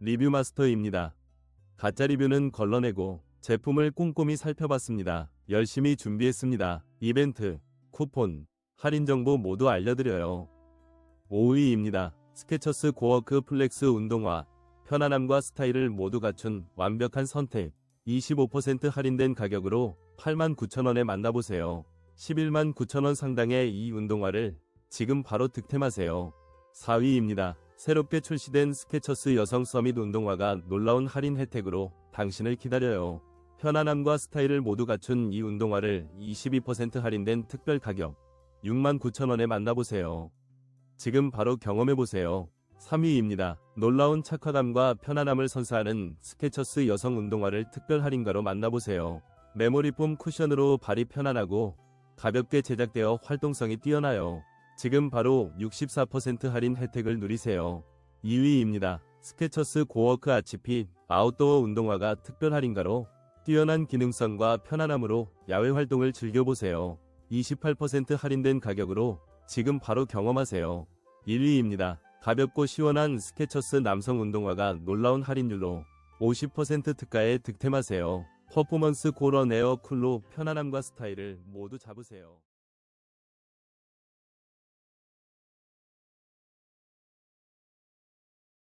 리뷰 마스터입니다. 가짜 리뷰는 걸러내고 제품을 꼼꼼히 살펴봤습니다. 열심히 준비했습니다. 이벤트, 쿠폰, 할인 정보 모두 알려드려요. 5위입니다. 스케쳐스 고워크 플렉스 운동화. 편안함과 스타일을 모두 갖춘 완벽한 선택. 25% 할인된 가격으로 89,000원에 만나보세요. 11만 9천원 상당의 이 운동화를 지금 바로 득템하세요. 4위입니다. 새롭게 출시된 스케쳐스 여성 서밋 운동화가 놀라운 할인 혜택으로 당신을 기다려요. 편안함과 스타일을 모두 갖춘 이 운동화를 22% 할인된 특별 가격 6만 9천원에 만나보세요. 지금 바로 경험해보세요. 3위입니다. 놀라운 착화감과 편안함을 선사하는 스케쳐스 여성 운동화를 특별 할인가로 만나보세요. 메모리 폼 쿠션으로 발이 편안하고 가볍게 제작되어 활동성이 뛰어나요. 지금 바로 64% 할인 혜택을 누리세요. 2위입니다. 스케쳐스 고워크 아치핏 아웃도어 운동화가 특별 할인가로 뛰어난 기능성과 편안함으로 야외 활동을 즐겨보세요. 28% 할인된 가격으로 지금 바로 경험하세요. 1위입니다. 가볍고 시원한 스케쳐스 남성 운동화가 놀라운 할인율로 50% 특가에 득템하세요. 퍼포먼스 고런 에어 쿨로 편안함과 스타일을 모두 잡으세요.